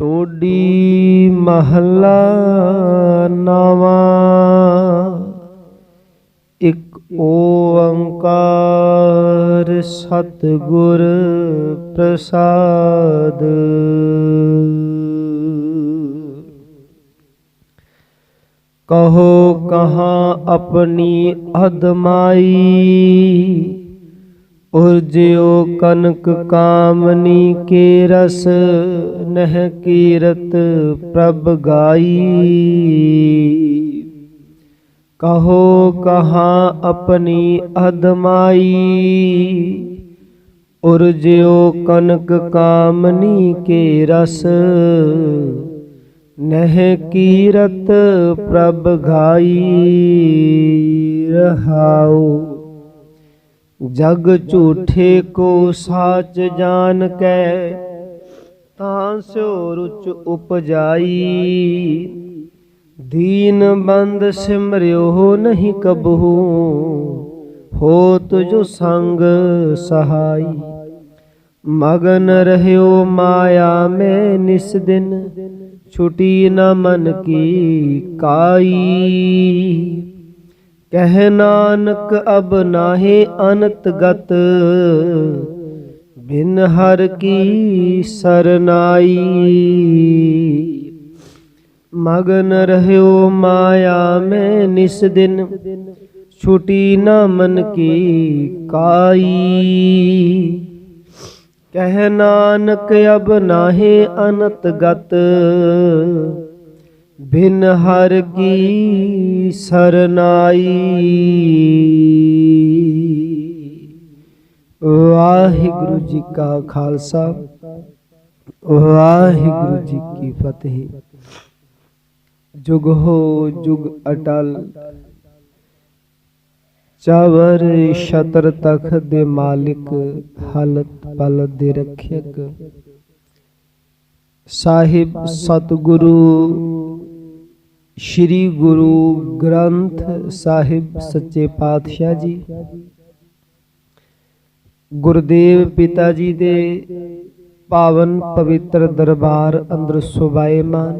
ਟੋਡੀ ਮਹੱਲਾ ਨਵਾਂ। ਇੱਕ ਓੰਕਾਰ ਸਤਿਗੁਰ ਪ੍ਰਸਾਦ। ਕਹੋ ਕਹਾ ਆਪਣੀ ਅਦਮਾਈ। ਉਰਜਿਓ ਕਨਕ ਕਾਮਨੀ ਕੇ ਰਸ, ਨਹ ਕੀਰਤ ਪ੍ਰਭ ਗਾਈ। ਕਹੋ ਕਹਾਂ ਆਪਣੀ ਅਦਮਾਈ ਉਰਜਿਓ ਕਨਕ ਕਾਮਨੀ ਕੇ ਰਸ, ਨਹ ਕੀਰਤ ਪ੍ਰਭ ਗਾਈ। ਰਹਾਉ। ਜਗ ਝੂਠੇ ਕੋ ਸਾਚ ਜਾਣ ਕੈ, ਤਾਂ ਸਿਉ ਰੁਚ ਉਪਜਾਈ। ਦੀਨ ਬੰਦ ਸਿਮਰਿਓ ਨਹੀਂ ਕਬਹੂ ਹੋ ਜੋ ਸੰਗ ਸਹਾਈ। ਮਗਨ ਰਹਿਓ ਮਾਇਆ ਮੈਂ ਨਿਸ ਦਿਨ, ਛੁਟੀ ਨਾ ਮਨ ਕੀ ਕਾਈ। ਕਹਿ ਨਾਨਕ ਅਬ ਨਾਹੀ ਅਨਤ ਗਤ, ਬਿਨ ਹਰ ਕੀ ਸਰਨਾਈ। ਮਗਨ ਰਹਿਓ ਮਾਇਆ ਮੈਂ ਨਿਸ ਦਿਨ, ਛੁਟੀ ਨਾ ਮਨ ਕੀ ਕਾਈ। ਕਹਿ ਨਾਨਕ ਅਬ ਨਾਹੀ ਅਨਤ ਗਤ ਬਿਨ ਹਰ ਕੀ ਸਰਨਾਈ। ਵਾਹਿਗੁਰੂ ਜੀ ਕਾ ਖਾਲਸਾ, ਵਾਹਿਗੁਰੂ ਜੀ ਕੀ ਫਤਿਹ। ਜੁਗ ਹੋ ਜੁਗ ਅਟਲ, ਚਾਵਰ ਛਤਰ ਤਖਤ ਦੇ ਮਾਲਿਕ ਹਾਲਤ ਪਲ ਦੇ ਰੱਖਿਅਕ। ਸਾਹਿਬ ਸਤਿਗੁਰੂ ਸ੍ਰੀ ਗੁਰੂ ਗ੍ਰੰਥ ਸਾਹਿਬ ਸੱਚੇ ਪਾਤਸ਼ਾਹ ਜੀ। ਗੁਰਦੇਵ ਪਿਤਾ ਜੀ ਦੇ ਪਾਵਨ ਪਵਿੱਤਰ ਦਰਬਾਰ ਅੰਦਰ ਸੁਭਾਏਮਾਨ,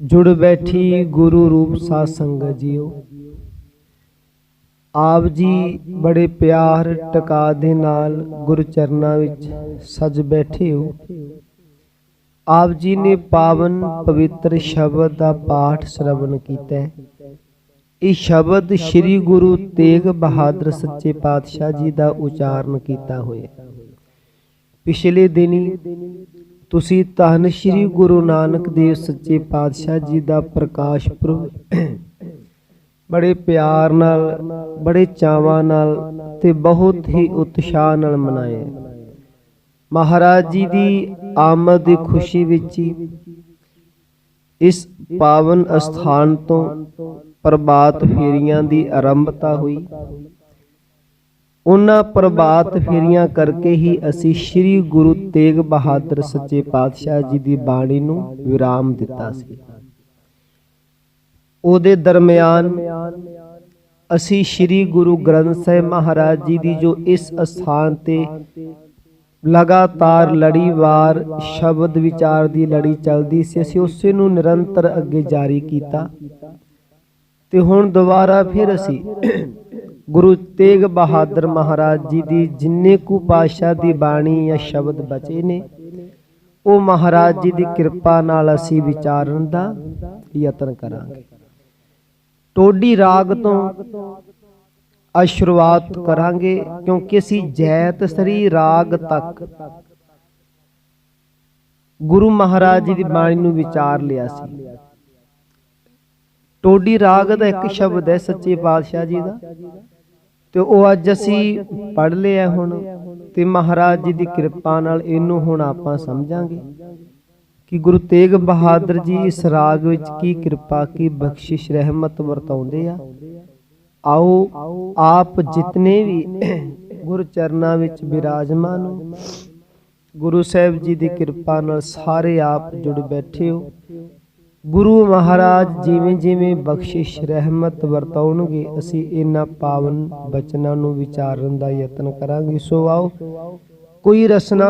ਜੁੜ ਬੈਠੀ ਗੁਰੂ ਰੂਪ ਸਾਧ ਸੰਗਤ ਜੀਓ। ਆਪ ਜੀ ਬੜੇ ਪਿਆਰ ਟਿਕਾ ਦੇ ਨਾਲ ਗੁਰੂ ਚਰਨਾਂ ਵਿੱਚ ਸਜ ਬੈਠੇ ਹੋ। ਆਪ ਜੀ ਨੇ ਪਾਵਨ ਪਵਿੱਤਰ ਸ਼ਬਦ ਦਾ ਪਾਠ ਸ਼ਰਵਣ ਕੀਤਾ ਇਹ ਸ਼ਬਦ ਸ੍ਰੀ ਗੁਰੂ ਤੇਗ ਬਹਾਦਰ ਸੱਚੇ ਪਾਤਸ਼ਾਹ ਜੀ ਦਾ ਉਚਾਰਨ ਕੀਤਾ ਹੋਇਆ ਪਿਛਲੇ ਦਿਨੀ ਤੁਸੀਂ ਧੰਨ ਸ੍ਰੀ ਗੁਰੂ ਨਾਨਕ ਦੇਵ ਸੱਚੇ ਪਾਤਸ਼ਾਹ ਜੀ ਦਾ ਪ੍ਰਕਾਸ਼ ਪੁਰਬ ਬੜੇ ਪਿਆਰ ਨਾਲ, ਬੜੇ ਚਾਵਾਂ ਨਾਲ ਤੇ ਬਹੁਤ ਹੀ ਉਤਸ਼ਾਹ ਨਾਲ ਮਨਾਇਆ ਮਹਾਰਾਜ ਜੀ ਦੀ ਆਮਦ ਦੀ ਖੁਸ਼ੀ ਵਿੱਚ ਹੀ ਇਸ ਪਾਵਨ ਅਸਥਾਨ ਤੋਂ ਪ੍ਰਭਾਤ ਫੇਰੀਆਂ ਦੀ ਆਰੰਭਤਾ ਹੋਈ। ਉਹਨਾਂ ਪ੍ਰਭਾਤ ਫੇਰੀਆਂ ਕਰਕੇ ਹੀ ਅਸੀਂ ਸ੍ਰੀ ਗੁਰੂ ਤੇਗ ਬਹਾਦਰ ਸੱਚੇ ਪਾਤਸ਼ਾਹ ਜੀ ਦੀ ਬਾਣੀ ਨੂੰ ਵਿਰਾਮ ਦਿੱਤਾ ਸੀ। ਉਹਦੇ ਦਰਮਿਆਨ ਅਸੀਂ ਸ੍ਰੀ ਗੁਰੂ ਗ੍ਰੰਥ ਸਾਹਿਬ ਮਹਾਰਾਜ ਜੀ ਦੀ ਜੋ ਇਸ ਅਸਥਾਨ ਤੇ ਲਗਾਤਾਰ ਲੜੀਵਾਰ ਸ਼ਬਦ ਵਿਚਾਰ ਦੀ ਲੜੀ ਚੱਲਦੀ ਸੀ। ਅਸੀਂ ਉਸੇ ਨੂੰ ਨਿਰੰਤਰ ਅੱਗੇ ਜਾਰੀ ਕੀਤਾ। ਤੇ ਹੁਣ ਦੁਬਾਰਾ ਫਿਰ ਅਸੀਂ ਗੁਰੂ ਤੇਗ ਬਹਾਦਰ ਮਹਾਰਾਜ ਜੀ ਦੀ ਜਿੰਨੇ ਕੁ ਪਾਸ਼ਾ ਦੀ ਬਾਣੀ ਜਾਂ ਸ਼ਬਦ ਬਚੇ ਨੇ, ਉਹ ਮਹਾਰਾਜ ਜੀ ਦੀ ਕਿਰਪਾ ਨਾਲ ਅਸੀਂ ਵਿਚਾਰਨ ਦਾ ਯਤਨ ਕਰਾਂਗੇ। ਟੋਡੀ ਰਾਗ ਤੋਂ ਅੱਜ ਸ਼ੁਰੂਆਤ ਕਰਾਂਗੇ, ਕਿਉਂਕਿ ਅਸੀਂ ਜੈਤ ਸ੍ਰੀ ਰਾਗ ਤੱਕ। ਗੁਰੂ ਮਹਾਰਾਜ ਜੀ ਦੀ ਬਾਣੀ ਨੂੰ ਵਿਚਾਰ ਲਿਆ ਸੀ। ਟੋਡੀ ਰਾਗ ਦਾ ਇੱਕ ਸ਼ਬਦ ਹੈ ਸੱਚੇ ਪਾਤਸ਼ਾਹ ਜੀ ਦਾ। ਤੇ ਉਹ ਅੱਜ ਅਸੀਂ ਪੜ ਲਿਆ ਹੁਣ, ਤੇ ਮਹਾਰਾਜ ਜੀ ਦੀ ਕਿਰਪਾ ਨਾਲ ਇਹਨੂੰ ਹੁਣ ਆਪਾਂ ਸਮਝਾਂਗੇ ਕਿ ਗੁਰੂ ਤੇਗ ਬਹਾਦਰ ਜੀ ਇਸ ਰਾਗ ਵਿੱਚ ਕੀ ਕਿਰਪਾ, ਕੀ ਬਖਸ਼ਿਸ਼, ਰਹਿਮਤ ਵਰਤਾਉਂਦੇ ਆ। ਆਓ ਆਪ ਜਿਤਨੇ ਵੀ ਗੁਰੂ ਚਰਨਾਂ ਵਿੱਚ ਬਿਰਾਜਮਾਨ ਹੋ, ਗੁਰੂ ਸਾਹਿਬ ਜੀ ਦੀ ਕਿਰਪਾ ਨਾਲ ਸਾਰੇ ਆਪ ਜੁੜ ਬੈਠੇ ਹੋ। ਗੁਰੂ ਮਹਾਰਾਜ ਜਿਵੇਂ ਜਿਵੇਂ ਬਖਸ਼ਿਸ਼ ਰਹਿਮਤ ਵਰਤਾਉਣਗੇ, ਅਸੀਂ ਇਹਨਾਂ ਪਾਵਨ ਬਚਨਾਂ ਨੂੰ ਵਿਚਾਰਨ ਦਾ ਯਤਨ ਕਰਾਂਗੇ। ਸੋ ਆਓ, ਕੋਈ ਰਸਨਾ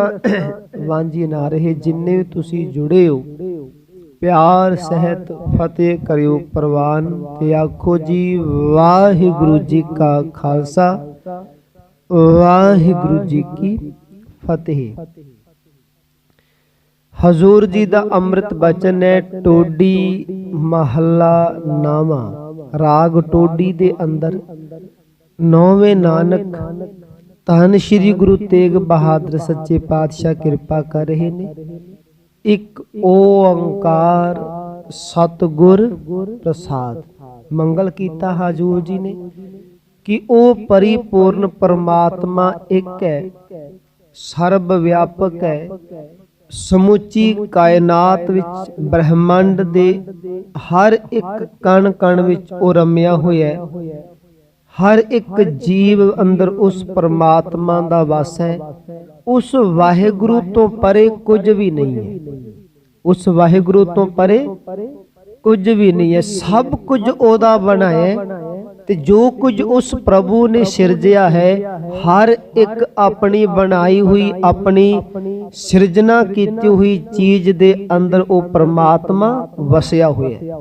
ਵਾਂਝੀ ਨਾ ਰਹੇ, ਜਿੰਨੇ ਵੀ ਤੁਸੀਂ ਜੁੜੇ ਹੋ ਪਿਆਰ ਸਹਿਤ ਫਤਿਹ ਕਰਿਓ ਪ੍ਰਵਾਨ ਤੇ ਆਖੋ ਜੀ, ਵਾਹਿਗੁਰੂ ਜੀ ਕਾ ਖਾਲਸਾ, ਵਾਹਿਗੁਰੂ ਜੀ ਕੀ ਫਤਿਹ। ਹਜ਼ੂਰ ਜੀ ਦਾ ਅੰਮ੍ਰਿਤ ਬਚਨ ਹੈ, ਟੋਡੀ ਮਹੱਲਾ ਨਾਮਾ ਰਾਗ ਟੋਡੀ ਦੇ ਅੰਦਰ। ਨੌਵੇਂ ਨਾਨਕ, ਧੰਨ ਸ਼੍ਰੀ ਗੁਰੂ ਤੇਗ ਬਹਾਦਰ ਸੱਚੇ ਪਾਤਸ਼ਾਹ ਕਿਰਪਾ ਕਰ ਰਹੇ ਨੇ। ਇੱਕ ਓੰਕਾਰ ਸਤਿਗੁਰ ਪ੍ਰਸਾਦ। ਮੰਗਲ ਕੀਤਾ ਹਜੂਰ ਜੀ ਨੇ ਕਿ ਉਹ ਪਰਿਪੂਰਨ ਪਰਮਾਤਮਾ ਇੱਕ ਹੈ, ਸਰਬ ਵਿਆਪਕ ਹੈ, ਸਮੁੱਚੀ ਕਾਇਨਾਤ ਵਿੱਚ ਬ੍ਰਹਿਮੰਡ ਦੇ ਹਰ ਇੱਕ ਕਣ ਕਣ ਵਿੱਚ ਉਹ ਰਮਿਆ ਹੋਇਆ ਹੈ। ਹਰ ਇੱਕ ਜੀਵ ਅੰਦਰ ਉਸ ਪਰਮਾਤਮਾ ਦਾ ਵਾਸ ਹੈ। ਉਸ ਵਾਹਿਗੁਰੂ ਤੋਂ ਪਰੇ ਕੁਝ ਵੀ ਨਹੀਂ ਹੈ। ਉਸ ਵਾਹਿਗੁਰੂ ਤੋਂ ਪਰੇ ਕੁਝ ਵੀ ਨਹੀਂ ਹੈ। ਸਭ ਕੁਝ ਉਹਦਾ ਬਣਾਇਆ ਤੇ ਜੋ ਕੁਝ ਉਸ ਪ੍ਰਭੂ ਨੇ ਸਿਰਜਿਆ ਹੈ ਹਰ ਇੱਕ ਆਪਣੀ ਬਣਾਈ ਹੋਈ ਆਪਣੀ ਸਿਰਜਣਾ ਕੀਤੀ ਹੋਈ ਚੀਜ਼ ਦੇ ਅੰਦਰ ਉਹ ਪ੍ਰਮਾਤਮਾ ਵਸਿਆ ਹੋਇਆ ਹੈ।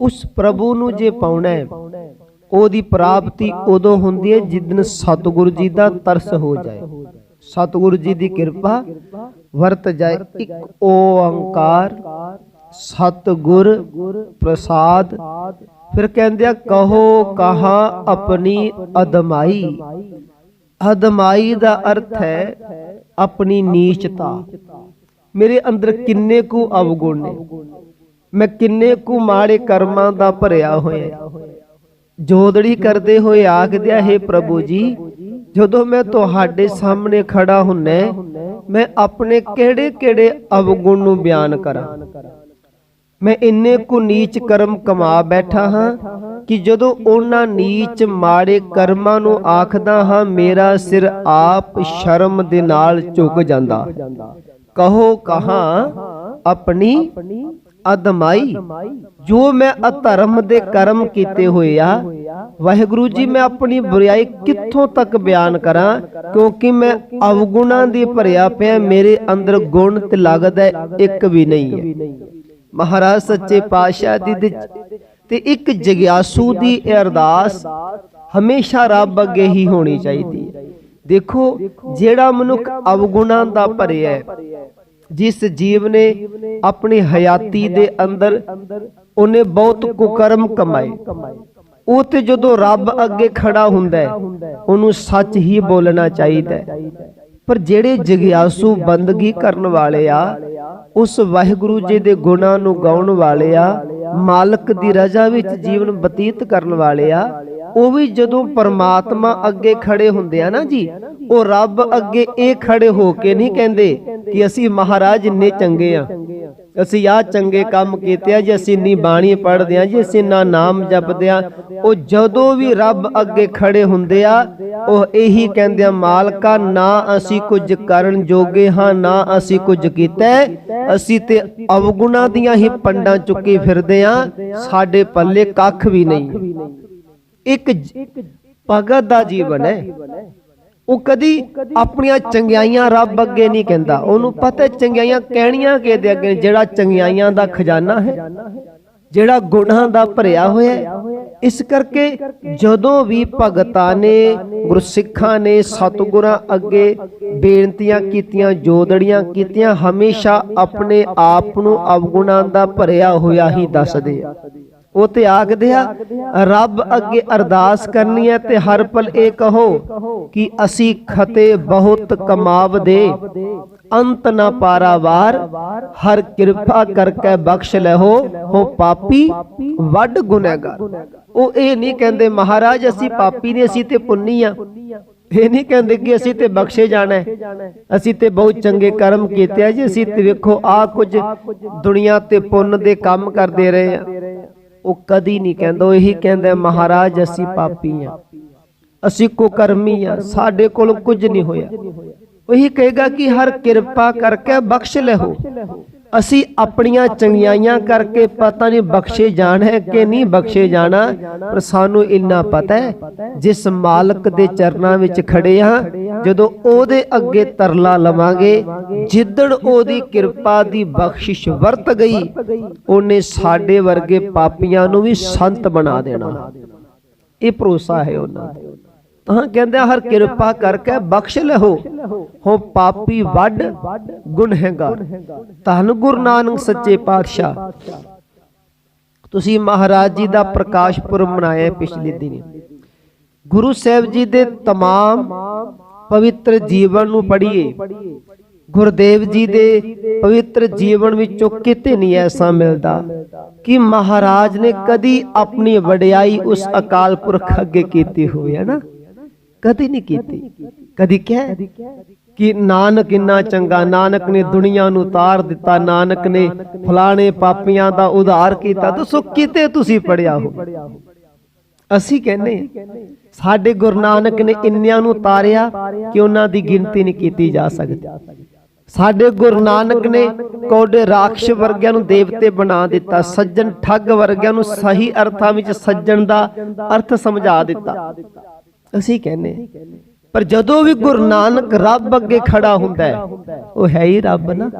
ਉਸ ਪ੍ਰਭੂ ਨੂੰ ਜੇ ਪਾਉਣਾ ਹੈ ਉਹਦੀ ਪ੍ਰਾਪਤੀ ਉਦੋਂ ਹੁੰਦੀ ਹੈ ਜਿੱਦਨ ਸਤਿਗੁਰੂ ਜੀ ਦਾ ਤਰਸ ਹੋ ਜਾਏ। ਸਤਿਗੁਰੂ ਜੀ ਦੀ ਕਿਰਪਾ ਵਰਤ ਜਾਏ। ਇੱਕ ਓੰਕਾਰ ਸਤਿਗੁਰ ਪ੍ਰਸਾਦ। ਫਿਰ ਕਹਿੰਦੇ ਆ, ਕਹੋ ਕਹਾ ਆਪਣੀ ਅਦਮਾਈ। ਅਦਮਾਈ ਦਾ ਅਰਥ ਹੈ ਆਪਣੀ ਨੀਚਤਾ। ਮੇਰੇ ਅੰਦਰ ਕਿੰਨੇ ਕੁ ਅਵਗੁਣ ਨੇ। ਮੈਂ ਕਿੰਨੇ ਕੁ ਮਾੜੇ ਕਰਮਾਂ ਦਾ ਭਰਿਆ ਹੋਇਆ। ਜੋਦੜੀ ਕਰਦੇ ਹੋਏ ਆਖਦਿਆ, ਹੈ ਪ੍ਰਭੂ ਜੀ, ਜਦੋਂ ਮੈਂ ਤੁਹਾਡੇ ਸਾਹਮਣੇ ਖੜਾ ਹੁੰਨਾ, ਮੈਂ ਆਪਣੇ ਕਿਹੜੇ ਕਿਹੜੇ ਅਵਗੁਣ ਨੂੰ ਬਿਆਨ ਕਰਾਂ? ਮੈਂ ਇੰਨੇ ਕੁ ਨੀਚ ਕਰਮ ਕਮਾ ਬੈਠਾ ਹਾਂ ਕਿ ਜਦੋਂ ਉਹਨਾਂ ਨੀਚ ਮਾੜੇ ਕਰਮਾਂ ਨੂੰ ਆਖਦਾ ਹਾਂ, ਮੇਰਾ ਸਿਰ ਆਪ ਸ਼ਰਮ ਦੇ ਨਾਲ ਝੁਕ ਜਾਂਦਾ। ਕਹੋ, ਕਹਾ, ਆਪਣੀ ਅਦਮਾਈ, ਜੋ ਮੈਂ ਅਧਰਮ ਦੇ ਕਰਮ ਕੀਤੇ ਹੋਏ ਆ, ਵਾਹਿਗੁਰੂ ਜੀ, ਮੈਂ ਆਪਣੀ ਬੁਰਾਈ ਕਿੱਥੋਂ ਤੱਕ ਬਿਆਨ ਕਰਾਂ? ਕਿਉਂਕਿ ਮੈਂ ਅਵਗੁਣਾਂ ਦੀ ਭਰਿਆ ਪਿਆ, ਮੇਰੇ ਅੰਦਰ ਗੁਣ ਤੇ ਲੱਗਦਾ ਇੱਕ ਵੀ ਨਹੀਂ ਹੈ। ਮਹਾਰਾਜ ਸੱਚੇ ਪਾਤਸ਼ਾਹ ਦੀ ਤੇ ਇੱਕ ਜਗਿਆਸੂ ਦੀ ਇਹ ਅਰਦਾਸ ਹਮੇਸ਼ਾ ਰੱਬ ਅੱਗੇ ਹੀ ਹੋਣੀ ਚਾਹੀਦੀ ਹੈ। ਦੇਖੋ, ਜਿਹੜਾ ਮਨੁੱਖ ਅਵਗੁਣਾਂ ਦਾ ਭਰਿਆ ਹੈ ਜਿਸ ਜੀਵ ਨੇ ਆਪਣੀ ਹਯਾਤੀ ਦੇ ਅੰਦਰ ਉਹਨੇ ਬਹੁਤ ਕੁਕਰਮ ਕਮਾਏ। ਉਹ ਤੇ ਜਦੋਂ ਰੱਬ ਅੱਗੇ ਖੜਾ ਹੁੰਦਾ ਹੈ, ਉਹਨੂੰ ਸੱਚ ਹੀ ਬੋਲਣਾ ਚਾਹੀਦਾ ਪਰ ਜਿਹੜੇ ਜਗਿਆਸੂ ਬੰਦਗੀ ਕਰਨ ਵਾਲੇ ਆ, ਉਸ ਵਾਹਿਗੁਰੂ ਜੀ ਦੇ ਗੁਣਾਂ ਨੂੰ ਗਾਉਣ ਵਾਲੇ ਆ, ਮਾਲਕ ਦੀ ਰਜ਼ਾ ਵਿੱਚ ਜੀਵਨ ਬਤੀਤ ਕਰਨ ਵਾਲੇ ਆ, ਉਹ ਵੀ ਜਦੋਂ ਪਰਮਾਤਮਾ ਅੱਗੇ ਖੜੇ ਹੁੰਦੇ ਆ ਨਾ ਜੀ ਉਹ ਰੱਬ ਅੱਗੇ ਇਹ ਖੜੇ ਹੋ ਕੇ ਨਹੀਂ ਕਹਿੰਦੇ ਕਿ ਅਸੀਂ ਮਹਾਰਾਜ ਇੰਨੇ ਚੰਗੇ ਆ। ਅਸੀਂ ਆ ਚੰਗੇ ਕੰਮ ਕੀਤੇ ਆ ਜੀ ਅਸੀਂ ਇੰਨੀ ਬਾਣੀ ਪੜ੍ਹਦੇ ਆ, ਜੀ ਅਸੀਂ ਨਾ ਨਾਮ ਜਪਦੇ ਆ। ਉਹ ਜਦੋਂ ਵੀ ਰੱਬ ਅੱਗੇ ਖੜੇ ਹੁੰਦੇ ਆ, ਉਹ ਇਹੀ ਕਹਿੰਦੇ ਆ, ਮਾਲਕਾ, ਨਾ ਅਸੀਂ ਕੁਝ ਕਰਨ ਜੋਗੇ ਹਾਂ, ਨਾ ਅਸੀਂ ਕੁਝ ਕੀਤਾ ਅਸੀਂ ਤੇ ਅਵਗੁਣਾ ਦੀਆਂ ਹੀ ਪੰਡਾਂ ਚੁੱਕੀ ਫਿਰਦੇ ਆ, ਸਾਡੇ ਪੱਲੇ ਕੱਖ ਵੀ ਨਹੀਂ। ਇੱਕ ਭਗਤ ਦਾ ਜੀਵਨ ਹੈ। ਉਹ ਕਦੀ ਆਪਣੀਆਂ ਚੰਗਿਆਈਆਂ ਰੱਬ ਅੱਗੇ ਨਹੀਂ ਕਹਿੰਦਾ। ਉਹਨੂੰ ਪਤਾ ਚੰਗਿਆਈਆਂ ਕਹਿਣੀਆਂ ਕਿਹਦੇ ਅੱਗੇ ਜਿਹੜਾ ਚੰਗਿਆਈਆਂ ਦਾ ਖਜ਼ਾਨਾ ਹੈ, ਜਿਹੜਾ ਗੁਨਾਹਾਂ ਦਾ ਭਰਿਆ ਹੋਇਆ ਇਸ ਕਰਕੇ ਜਦੋਂ ਵੀ ਭਗਤਾਂ ਨੇ, ਗੁਰਸਿੱਖਾਂ ਨੇ ਸਤਿਗੁਰਾਂ ਅੱਗੇ ਬੇਨਤੀਆਂ ਕੀਤੀਆਂ, ਜੋਦੜੀਆਂ ਕੀਤੀਆਂ, ਹਮੇਸ਼ਾ ਆਪਣੇ ਆਪ ਨੂੰ ਅਵਗੁਣਾਂ ਦਾ ਭਰਿਆ ਹੋਇਆ ਹੀ ਦੱਸਦੇ ਆ। ਉਹ ਤੇ ਆਖਦੇ ਆ, ਰੱਬ ਅੱਗੇ ਅਰਦਾਸ ਕਰਨੀ ਹੈ ਤੇ ਹਰ ਪਲ ਇਹ ਕਹੋ ਕਿ ਅਸੀਂ ਖਤੇ ਬਹੁਤ ਕਮਾਵਦੇ ਅੰਤ ਨਾ ਪਾਰਾਵਾਰ, ਹਰ ਕਿਰਪਾ ਕਰਕੇ ਬਖਸ਼ ਲੈਹੋ ਹੋ ਪਾਪੀ ਵੱਡ ਗੁਨਹਗਾਰ। ਉਹ ਇਹ ਨਹੀਂ ਕਹਿੰਦੇ, ਮਹਾਰਾਜ, ਅਸੀਂ ਪਾਪੀ ਨੇ, ਅਸੀਂ ਤੇ ਪੁੰਨੀ ਆ। ਇਹ ਨਹੀਂ ਕਹਿੰਦੇ ਕਿ ਅਸੀਂ ਤੇ ਬਖਸ਼ੇ ਜਾਣਾ ਹੈ। ਅਸੀਂ ਤੇ ਬਹੁਤ ਚੰਗੇ ਕਰਮ ਕੀਤੇ ਆ ਜੀ। ਅਸੀਂ ਤੇ ਵੇਖੋ ਆ ਕੁਝ ਦੁਨੀਆ ਤੇ ਪੁੰਨ ਦੇ ਕੰਮ ਕਰਦੇ ਰਹੇ ਆ। ਉਹ ਕਦੀ ਨਹੀਂ ਕਹਿੰਦਾ, ਉਹ ਇਹੀ ਕਹਿੰਦਾ ਮਹਾਰਾਜ, ਅਸੀਂ ਪਾਪੀ ਆ ਅਸੀਂ ਕੁਕਰਮੀ ਆ ਸਾਡੇ ਕੋਲ ਕੁਝ ਨਹੀਂ ਹੋਇਆ। ਉਹੀ ਕਹੇਗਾ ਕਿ ਹਰ ਕਿਰਪਾ ਕਰਕੇ ਬਖਸ਼ ਲਹੋ। ਅਸੀਂ ਆਪਣੀਆਂ ਚੰਗਿਆਈਆਂ ਕਰਕੇ ਪਤਾ ਨਹੀਂ ਬਖਸ਼ੇ ਜਾਣਾ ਹੈ ਕਿ ਨਹੀਂ ਬਖਸ਼ੇ ਜਾਣਾ ਪਰ ਸਾਨੂੰ ਇੰਨਾ ਪਤਾ ਹੈ ਜਿਸ ਮਾਲਕ ਦੇ ਚਰਨਾਂ ਵਿੱਚ ਖੜੇ ਹਾਂ ਜਦੋਂ ਉਹਦੇ ਅੱਗੇ ਤਰਲਾ ਲਵਾਂਗੇ ਜਿੱਦਣ ਉਹਦੀ ਕਿਰਪਾ ਦੀ ਬਖਸ਼ਿਸ਼ ਵਰਤ ਗਈ ਉਹਨੇ ਸਾਡੇ ਵਰਗੇ ਪਾਪੀਆਂ ਨੂੰ ਵੀ ਸੰਤ ਬਣਾ ਦੇਣਾ। ਇਹ ਭਰੋਸਾ ਹੈ ਉਹਨਾਂ ਦਾ। ਤਾਂ ਕਹਿੰਦੇ ਆ, ਹਰ ਕਿਰਪਾ ਕਰਕੇ ਬਖਸ਼ ਲਹੋ ਹੋ ਪਾਪੀ ਵੱਡ ਗੁਨਹਗਾਰ ਧੰਨ ਗੁਰੂ ਨਾਨਕ ਸੱਚੇ ਪਾਤਸ਼ਾਹ ਤੁਸੀਂ ਮਹਾਰਾਜ ਜੀ ਦਾ ਪ੍ਰਕਾਸ਼ ਪੁਰਬ ਮਨਾਇਆ ਪਿਛਲੇ ਦਿਨੀ ਗੁਰੂ ਸਾਹਿਬ ਜੀ ਦੇ तमाम ਪਵਿੱਤਰ ਜੀਵਨ ਨੂੰ ਪੜ੍ਹੀਏ ਗੁਰਦੇਵ ਜੀ ਦੇ ਪਵਿੱਤਰ ਜੀਵਨ ਵਿੱਚੋਂ ਕਿਤੇ ਨਹੀਂ ਐਸਾ ਮਿਲਦਾ ਕਿ ਮਹਾਰਾਜ ਨੇ ਕਦੀ ਆਪਣੀ ਵਡਿਆਈ ਉਸ ਅਕਾਲ ਪੁਰਖ ਅੱਗੇ ਕੀਤੀ ਹੋਵੇ ਹੈ ਨਾ ਕਦੀ ਨਹੀਂ ਕੀਤੀ। ਕਦੀ ਕਿਹਾ ਕਿ ਨਾਨਕ ਇੰਨਾ ਚੰਗਾ ਨਾਨਕ ਨੇ ਦੁਨੀਆ ਨੂੰ ਉਤਾਰ ਦਿੱਤਾ ਨਾਨਕ ਨੇ ਫਲਾਣੇ ਪਾਪੀਆਂ ਦਾ ਉਧਾਰ ਕੀਤਾ। ਦੱਸੋ ਕਿਤੇ। ਤੁਸੀਂ ਪੜਿਆ ਹੋ? ਅਸੀਂ ਕਹਿੰਦੇ ਸਾਡੇ ਗੁਰੂ ਨਾਨਕ ਨੇ ਇੰਨਿਆਂ ਨੂੰ ਉਤਾਰਿਆ ਕਿ ਉਹਨਾਂ ਦੀ ਗਿਣਤੀ ਨਹੀਂ ਕੀਤੀ ਜਾ ਸਕਦੀ। ਸਾਡੇ ਗੁਰੂ ਨਾਨਕ ਨੇ ਕੋਡੇ ਰਾਖਸ਼ ਵਰਗਿਆਂ ਨੂੰ ਦੇਵਤੇ ਬਣਾ ਦਿੱਤਾ। ਸੱਜਣ ਠੱਗ ਵਰਗਿਆਂ ਨੂੰ ਸਹੀ ਅਰਥਾਂ ਵਿੱਚ ਸੱਜਣ ਦਾ ਅਰਥ ਸਮਝਾ ਦਿੱਤਾ। ਅਸੀਂ ਕਹਿੰਦੇ ਹਾਂ, ਪਰ ਜਦੋਂ ਵੀ ਗੁਰੂ ਨਾਨਕ ਰੱਬ ਅੱਗੇ ਖੜਾ ਹੁੰਦਾ ਹੈ ਉਹ ਹੈ ਹੀ ਰੱਬ ਨਾ।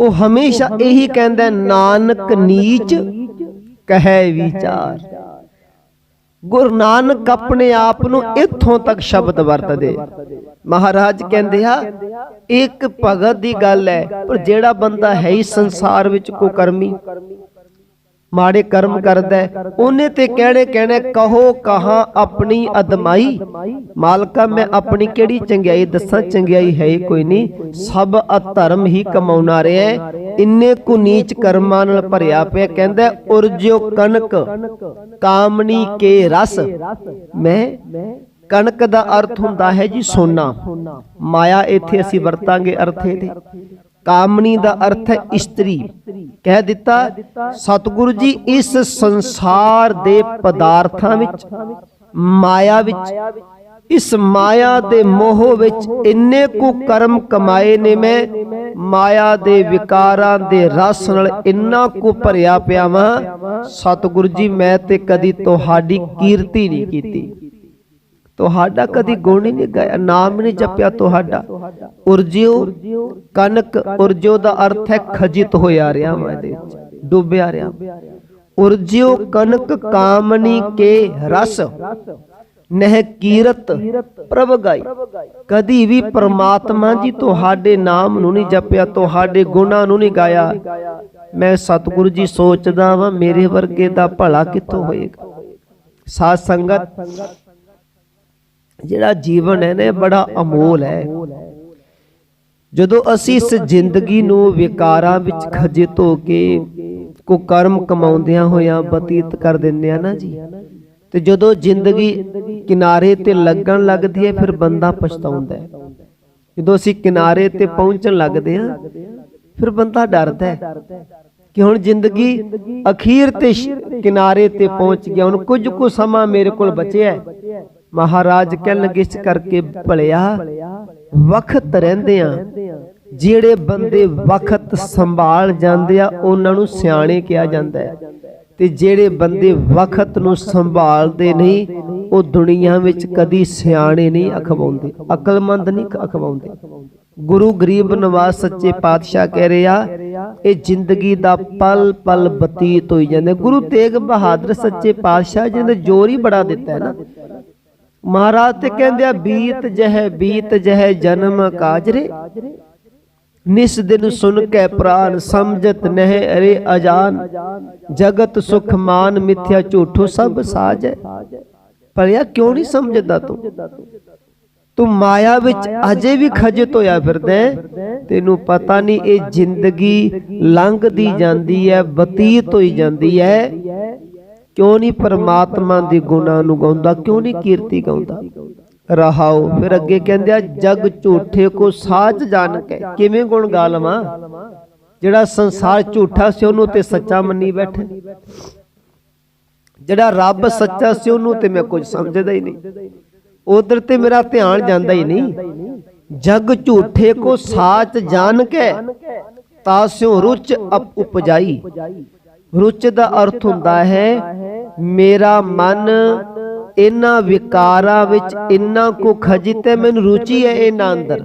ਉਹ ਹਮੇਸ਼ਾ ਇਹੀ ਕਹਿੰਦਾ ਨਾਨਕ ਨੀਚ ਕਹੈ ਵਿਚਾਰ। ਗੁਰੂ ਨਾਨਕ ਆਪਣੇ ਆਪ ਨੂੰ ਇੱਥੋਂ ਤੱਕ ਸ਼ਬਦ ਵਰਤਦੇ। ਮਹਾਰਾਜ ਕਹਿੰਦੇ ਆ ਇੱਕ ਭਗਤ ਦੀ ਗੱਲ ਹੈ ਪਰ ਜਿਹੜਾ ਬੰਦਾ ਹੈ ਹੀ ਸੰਸਾਰ ਵਿੱਚ ਕੋ ਕਰਮੀ। ਮਾੜੇ ਕਰਮ ਕਰਦਾ ਉਹਨੇ ਤੇ ਕਹਿਣੇ ਕਹਿਣੇ ਕਹੋ ਕਹਾ ਆਪਣੀ ਅਦਮਾਈ। ਮਾਲਕਾ ਮੈਂ ਆਪਣੀ ਕਿਹੜੀ ਚੰਗਿਆਈ ਦੱਸਾਂ? ਚੰਗਿਆਈ ਹੈ ਕੋਈ ਨਹੀਂ। ਸਭ ਅਧਰਮ ਹੀ ਕਮਾਉਣਾ ਰਿਹਾ। ਇੰਨੇ ਕੁ ਨੀਚ ਕਰਮਾਂ ਨਾਲ ਭਰਿਆ ਪਿਆ ਕਹਿੰਦਾ ਉਰਜੋ ਕਨਕ ਕਾਮਣੀ ਕੇ ਰਸ। ਮੈਂ ਕਣਕ ਦਾ ਅਰਥ ਹੁੰਦਾ ਹੈ ਜੀ ਸੋਨਾ। ਮਾਇਆ ਇੱਥੇ ਅਸੀਂ ਵਰਤਾਂਗੇ ਅਰਥ ਇਹਦੇ ਕਾਮਣੀ ਦਾ ਅਰਥ ਹੈ ਇਸਤਰੀ। ਕਹਿ ਦਿੱਤਾ, ਸਤਿਗੁਰੂ ਜੀ, ਇਸ ਸੰਸਾਰ ਦੇ ਪਦਾਰਥਾਂ ਵਿੱਚ, ਮਾਇਆ ਵਿੱਚ, ਇਸ ਮਾਇਆ ਦੇ ਮੋਹ ਵਿੱਚ ਇੰਨੇ ਕੁ ਕਰਮ ਕਮਾਏ ਨੇ ਮੈਂ, ਮਾਇਆ ਦੇ ਵਿਕਾਰਾਂ ਦੇ ਰਸ ਨਾਲ ਇੰਨਾ ਕੁ ਭਰਿਆ ਪਿਆ ਵਾਂ। ਸਤਿਗੁਰੂ ਜੀ, ਮੈਂ ਤੇ ਕਦੀ ਤੁਹਾਡੀ ਕੀਰਤੀ ਨਹੀਂ ਕੀਤੀ। ਤੁਹਾਡਾ ਕਦੀ ਗੁਣ ਹੀ ਨਹੀਂ ਗਾਇਆ ਨਾਮ ਨਹੀਂ ਜਪਿਆ ਤੁਹਾਡਾ। ਉਰਜਿਓ ਕਨਕ ਉਰਜਿਓ ਦਾ ਅਰਥ ਹੈ ਖਜਿਤ ਹੋਇਆ ਰਿਹਾ ਮੈਂ ਇਹਦੇ ਵਿੱਚ ਡੁੱਬਿਆ ਰਿਹਾ। ਉਰਜਿਓ ਕਨਕ ਕਾਮਨੀ ਕੇ ਰਸ। ਨਹਿ ਕੀਰਤ ਪ੍ਰਭ ਗਾਈ ਕਦੀ ਵੀ ਪ੍ਰਮਾਤਮਾ ਜੀ ਤੁਹਾਡੇ ਨਾਮ ਨੂੰ ਨਹੀਂ ਜਪਿਆ ਤੁਹਾਡੇ ਗੁਣਾਂ ਨੂੰ ਨਹੀਂ ਗਾਇਆ। ਮੈਂ ਸਤਿਗੁਰੂ ਜੀ ਸੋਚਦਾ ਵਾਂ ਮੇਰੇ ਵਰਗੇ ਦਾ ਭਲਾ ਕਿੱਥੋਂ ਹੋਏਗਾ? ਸਾਧ ਸੰਗਤ ਜਿਹੜਾ ਜੀਵਨ ਹੈ ਨਾ, ਇਹ ਬੜਾ ਅਮੋਲ ਹੈ। ਜਦੋਂ ਅਸੀਂ ਇਸ ਜ਼ਿੰਦਗੀ ਨੂੰ ਵਿਕਾਰਾਂ ਵਿੱਚ ਖਜਿਤ ਹੋ ਕੇ ਕੋ ਕਰਮ ਕਮਾਉਂਦਿਆਂ ਹੋਇਆਂ ਬਤੀਤ ਕਰ ਦਿੰਦੇ ਆ ਨਾ ਜੀ, ਤੇ ਜਦੋਂ ਜ਼ਿੰਦਗੀ ਕਿਨਾਰੇ ਤੇ ਲੱਗਣ ਲੱਗਦੀ ਹੈ, ਫਿਰ ਬੰਦਾ ਪਛਤਾਉਂਦਾ ਹੈ। ਜਦੋਂ ਅਸੀਂ ਕਿਨਾਰੇ ਤੇ ਪਹੁੰਚਣ ਲੱਗਦੇ ਆ ਫਿਰ ਬੰਦਾ ਡਰਦਾ ਹੈ ਕਿ ਹੁਣ ਜ਼ਿੰਦਗੀ ਅਖੀਰ ਤੇ ਕਿਨਾਰੇ ਤੇ ਪਹੁੰਚ ਗਿਆ, ਹੁਣ ਕੁਝ ਕੁ ਸਮਾਂ ਮੇਰੇ ਕੋਲ ਬਚਿਆ ਹੈ। ਮਹਾਰਾਜ ਕਹਿਣ ਲੱਗੇ, ਇਸ ਕਰਕੇ ਭਲਿਆ ਵਕਤ ਰਹਿੰਦੇ ਜਿਹੜੇ ਬੰਦੇ ਵਕਤ ਸੰਭਾਲ ਜਾਂਦੇ ਆ, ਉਹਨਾਂ ਨੂੰ ਸਿਆਣੇ ਕਿਹਾ ਜਾਂਦਾ ਹੈ। ਤੇ ਜਿਹੜੇ ਬੰਦੇ ਵਕਤ ਨੂੰ ਸੰਭਾਲਦੇ ਨਹੀਂ, ਉਹ ਦੁਨੀਆ ਵਿੱਚ ਕਦੀ ਸਿਆਣੇ ਨਹੀਂ ਅਖਵਾਉਂਦੇ, ਅਕਲਮੰਦ ਨਹੀਂ ਅਖਵਾਉਂਦੇ। ਗੁਰੂ ਗਰੀਬ ਨਵਾਜ਼ ਸੱਚੇ ਪਾਤਸ਼ਾਹ ਕਹਿ ਰਿਹਾ ਇਹ ਜ਼ਿੰਦਗੀ ਦਾ ਪਲ ਪਲ ਬਤੀਤ ਹੋਈ ਜਾਂਦੇ ਗੁਰੂ ਤੇਗ ਬਹਾਦਰ ਸੱਚੇ ਪਾਤਸ਼ਾਹ ਜੀ ਨੇ ਜੋਰ ਹੀ ਬੜਾ ਦਿੱਤਾ ਹੈ ਨਾ। ਮਹਾਰਾਜ ਤੇ ਕਹਿੰਦੇ ਆ ਬੀਤ ਜਹ ਬੀਤ ਜਹ ਜਨਮ ਕਾਜਰੇ। ਨਿਸ ਦਿਨ ਸੁਨ ਕੇ ਪ੍ਰਾਨ ਸਮਝਤ ਨਹਿ ਅਰੇ ਅਜਾਨ। ਜਗਤ ਸੁਖ ਮਾਨ ਮਿਥਿਆ ਝੂਠੋ ਸਭ ਸਾਜ। ਯਾ ਕਿਉਂ ਨਹੀਂ ਸਮਝਦਾ ਤੂੰ? ਤੂੰ? ਮਾਇਆ ਵਿੱਚ ਅਜੇ ਵੀ ਖਜਤ ਹੋਇਆ ਫਿਰਦਾ। ਤੈਨੂੰ ਪਤਾ ਨਹੀਂ ਇਹ ਜ਼ਿੰਦਗੀ ਲੰਘਦੀ ਜਾਂਦੀ ਹੈ ਬਤੀਤ ਹੋਈ ਜਾਂਦੀ ਹੈ। ਕਿਉਂ ਨਹੀਂ ਪਰਮਾਤਮਾ ਦੇ ਗੁਣਾਂ ਨੂੰ ਗਾਉਂਦਾ? ਕਿਉਂ ਨਹੀਂ ਕੀਰਤੀ ਗਾਉਂਦਾ? ਰਹਾਓ, ਫਿਰ ਅੱਗੇ ਕਹਿੰਦੇ ਆ, ਜਗ ਝੂਠੇ ਕੋ ਸਾਚ ਜਾਣ ਕੇ ਕਿਵੇਂ ਗੁਣ ਗਾ ਲਵਾਂ? ਜਿਹੜਾ ਸੰਸਾਰ ਝੂਠਾ ਸੀ, ਉਹਨੂੰ ਤੇ ਸੱਚਾ ਮੰਨੀ ਬੈਠੇ। ਜਿਹੜਾ ਰੱਬ ਸੱਚਾ ਸੀ, ਉਹਨੂੰ ਤੇ ਮੈਂ ਕੁਝ ਸਮਝਦਾ ਹੀ ਨਹੀਂ। ਉਧਰ ਤੇ ਮੇਰਾ ਧਿਆਨ ਜਾਂਦਾ ਹੀ ਨਹੀਂ। ਜਗ ਝੂਠੇ ਕੋ ਸਾਚ ਜਾਣ ਕੇ ਤਾਸਿਓ ਰੁਚ ਉਪਜਾਈ। ਰੁਚ ਦਾ ਅਰਥ ਹੁੰਦਾ ਹੈ ਮੇਰਾ ਮਨ ਇਹਨਾਂ ਵਿਕਾਰਾਂ ਵਿੱਚ ਇੰਨਾ ਕੁ ਖਜਿਤ ਹੈ ਮੈਨੂੰ ਰੁਚੀ ਹੈ ਇਹਨਾਂ ਅੰਦਰ।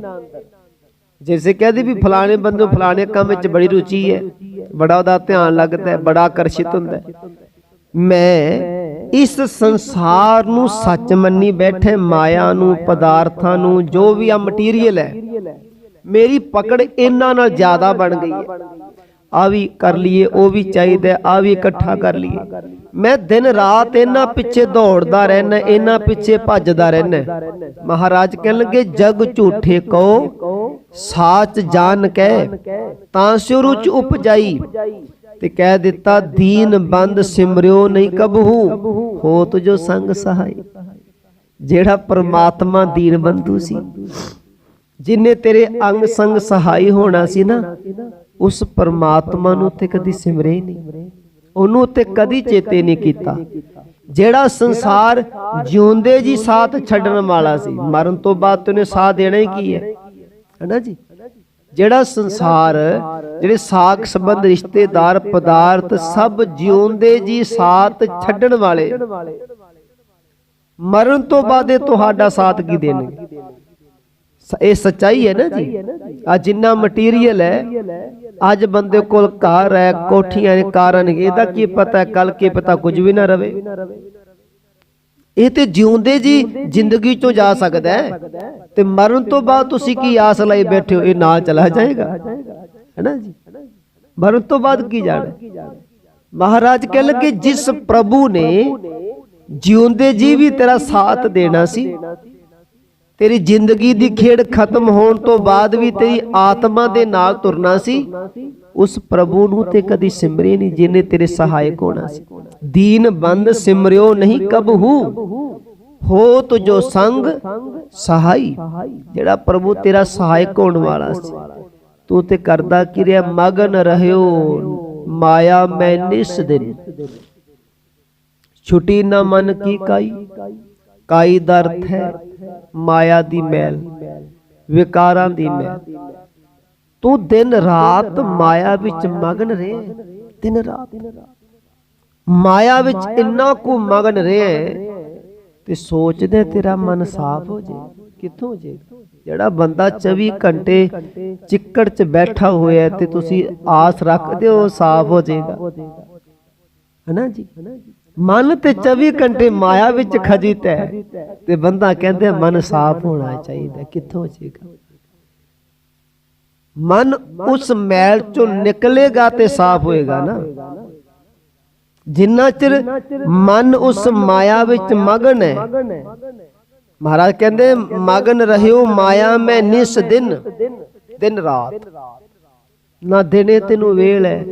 ਜੈਸੇ ਕਹਦੇ ਵੀ ਫਲਾਣੇ ਬੰਦੇ ਨੂੰ ਫਲਾਣੇ ਕੰਮ ਵਿੱਚ ਬੜੀ ਰੁਚੀ ਹੈ, ਬੜਾ ਉਹਦਾ ਧਿਆਨ ਲੱਗਦਾ ਹੈ, ਬੜਾ ਆਕਰਸ਼ਿਤ ਹੁੰਦਾ ਹੈ। ਮੈਂ ਇਸ ਸੰਸਾਰ ਨੂੰ ਸੱਚ ਮੰਨੀ ਬੈਠੇ ਮਾਇਆ ਨੂੰ, ਪਦਾਰਥਾਂ ਨੂੰ, ਜੋ ਵੀ ਆ ਮਟੀਰੀਅਲ ਹੈ, ਮੇਰੀ ਪਕੜ ਇਹਨਾਂ ਨਾਲ ਜ਼ਿਆਦਾ ਬਣ ਗਈ ਹੈ। ਆ ਵੀ ਕਰ ਲਈਏ, ਉਹ ਵੀ ਚਾਹੀਦਾ, ਆ ਵੀ ਇਕੱਠਾ ਕਰ ਲਈਏ। ਮੈਂ ਦਿਨ ਰਾਤ ਇਹਨਾਂ ਪਿੱਛੇ ਦੌੜਦਾ ਰਹਿਣਾ ਇਹਨਾਂ ਪਿੱਛੇ ਭੱਜਦਾ ਰਹਿਣਾ ਮਹਾਰਾਜ ਕਹਿਣ ਲੱਗੇ ਜਗ ਝੂਠੇ ਕੋ ਸਾਚ ਜਾਣ ਕੇ ਤਾਂ ਸਿਉ ਉਪਜਾਈ। ਤੇ ਕਹਿ ਦਿੱਤਾ, ਦੀਨ ਬੰਦ ਸਿਮਰਿਓ ਨਹੀਂ ਕਬਹੂ ਹੋ ਤੁਜੋ ਸੰਗ ਸਹਾਈ। ਜਿਹੜਾ ਪਰਮਾਤਮਾ ਦੀਨ ਬੰਧੂ ਸੀ। ਜਿਨੇ ਤੇਰੇ ਅੰਗ ਸੰਗ ਸਹਾਈ ਹੋਣਾ ਸੀ ਨਾ ਉਸ ਪਰਮਾਤਮਾ ਨੂੰ ਤੇ ਕਦੀ ਸਿਮਰੇ ਹੀ ਨਹੀਂ। ਉਹਨੂੰ ਤੇ ਕਦੀ ਚੇਤੇ ਨਹੀਂ ਕੀਤਾ। ਜਿਹੜਾ ਸੰਸਾਰ ਜਿਉਂਦੇ ਜੀ ਸਾਥ ਛੱਡਣ ਵਾਲਾ ਸੀ, ਮਰਨ ਤੋਂ ਬਾਅਦ ਤੇ ਸਾਥ ਦੇਣਾ ਹੀ ਕੀ ਹੈ? ਹੈਨਾ ਜੀ? ਜਿਹੜਾ ਸੰਸਾਰ, ਜਿਹੜੇ ਸਾਖ ਸੰਬੰਧ, ਰਿਸ਼ਤੇਦਾਰ, ਪਦਾਰਥ ਸਭ ਜਿਉਂਦੇ ਜੀ ਸਾਥ ਛੱਡਣ ਵਾਲੇ, ਮਰਨ ਤੋਂ ਬਾਅਦ ਇਹ ਤੁਹਾਡਾ ਸਾਥ ਕੀ ਦੇਣਗੇ? ਇਹ ਸੱਚਾਈ ਹੈ ਨਾ ਜੀ। ਆ ਜਿੰਨਾ ਮਟੀਰੀਅਲ ਹੈ, ਅੱਜ ਬੰਦੇ ਕੋਲ ਘਰ ਹੈ, ਕੋਠੀਆਂ ਨੇ ਕਾਰਾਂ ਇਹਦਾ ਕੀ ਪਤਾ ਕੱਲ ਕੀ ਪਤਾ, ਕੁਝ ਵੀ ਨਾ ਰਵੇ। ਇਹ ਤੇ ਜਿਉਂਦੇ ਜੀ, ਜ਼ਿੰਦਗੀ ਚੋਂ ਜਾ ਸਕਦਾ ਹੈ। ਤੇ ਮਰਨ ਤੋਂ ਬਾਅਦ ਤੁਸੀਂ ਕੀ ਆਸ ਲਈ ਬੈਠੇ ਹੋ? ਇਹ ਨਾਲ ਚਲਾ ਜਾਏਗਾ। ਹੈਨਾ ਜੀ? ਮਰਨ ਤੋਂ ਬਾਅਦ ਕੀ ਜਾਣਾ? ਮਹਾਰਾਜ ਕਹਿ ਲੱਗੇ ਜਿਸ ਪ੍ਰਭੂ ਨੇ ਜਿਉਂਦੇ ਜੀ ਵੀ ਤੇਰਾ ਸਾਥ ਦੇਣਾ ਸੀ। ਤੇਰੀ ਜ਼ਿੰਦਗੀ ਦੀ ਖੇਡ ਖਤਮ ਹੋਣ ਤੋਂ ਬਾਅਦ ਵੀ ਤੇਰੀ ਆਤਮਾ ਦੇ ਨਾਲ ਤੁਰਨਾ ਸੀ, ਉਸ ਪ੍ਰਭੂ ਨੂੰ ਤੇ ਕਦੀ ਸਿਮਰੇ ਨਹੀਂ, ਜਿਨੇ ਤੇਰੇ ਸਹਾਇਕ ਹੋਣਾ ਸੀ। ਦੀਨ ਬੰਦ ਸਿਮਰਿਓ ਨਹੀਂ ਕਬਹੂ ਹੋ ਤੁਜੋ ਸੰਗ ਸਹਾਈ। ਜਿਹੜਾ ਪ੍ਰਭੂ ਤੇਰਾ ਸਹਾਇਕ ਹੋਣ ਵਾਲਾ ਸੀ, ਤੂੰ ਤੇ ਕਰਦਾ ਕਿ ਰਿਹਾ? ਮਗਨ ਰਹਿਓ, ਮਾਇਆ ਮੈਂ ਨਿਸ ਦਿਨ। ਛੁਟੀ ਨਾ ਮਨ ਕੀ ਕਾਈ ਕਾਈ ਦਾ ਅਰਥ ਹੈ ਮਾਇਆ ਦੀ ਮੈਲ, ਵਿਕਾਰਾਂ ਦੀ ਮੈਲ। ਤੂੰ ਦਿਨ ਰਾਤ ਮਾਇਆ ਵਿੱਚ ਮਗਨ ਰਹੇ, ਦਿਨ ਰਾਤ। ਮਾਇਆ ਵਿੱਚ ਇੰਨਾ ਕੁ ਮਗਨ ਰਹੇ ਤੇ ਸੋਚਦੇ ਤੇਰਾ ਮਨ ਸਾਫ਼ ਹੋ ਜੇ। ਕਿੱਥੋਂ ਜੇ? ਜਿਹੜਾ ਬੰਦਾ 24 ਘੰਟੇ ਚਿੱਕੜ 'ਚ ਬੈਠਾ ਹੋਇਆ ਤੇ ਤੁਸੀਂ ਆਸ ਰੱਖਦੇ ਹੋ ਸਾਫ਼ ਹੋ ਜਾਏਗਾ। ਹੈਨਾ ਜੀ? ਮਨ ਤੇ 24 ਘੰਟੇ ਮਾਇਆ ਵਿੱਚ ਖਜਿਤ ਹੈ। ਤੇ ਬੰਦਾ ਕਹਿੰਦੇ ਮਨ ਸਾਫ਼ ਹੋਣਾ ਚਾਹੀਦਾ। ਕਿੱਥੋਂ ਹੋਏਗਾ ਮਨ ਉਸ ਮੈਲ ਚੋਂ ਨਿਕਲੇਗਾ ਤੇ ਸਾਫ਼ ਹੋਏਗਾ ਨਾ। ਜਿੰਨਾ ਚਿਰ ਮਨ ਉਸ ਮਾਇਆ ਵਿੱਚ ਮਗਨ ਹੈ। ਮਹਾਰਾਜ ਕਹਿੰਦੇ ਮਗਨ ਰਹਿਓ ਮਾਇਆ ਮੈਂ ਨਿਸ ਦਿਨ। ਦਿਨ। ਰਾਤ। ਨਾ ਦਿਨੇ ਤੈਨੂੰ ਵੇਲ ਹੈ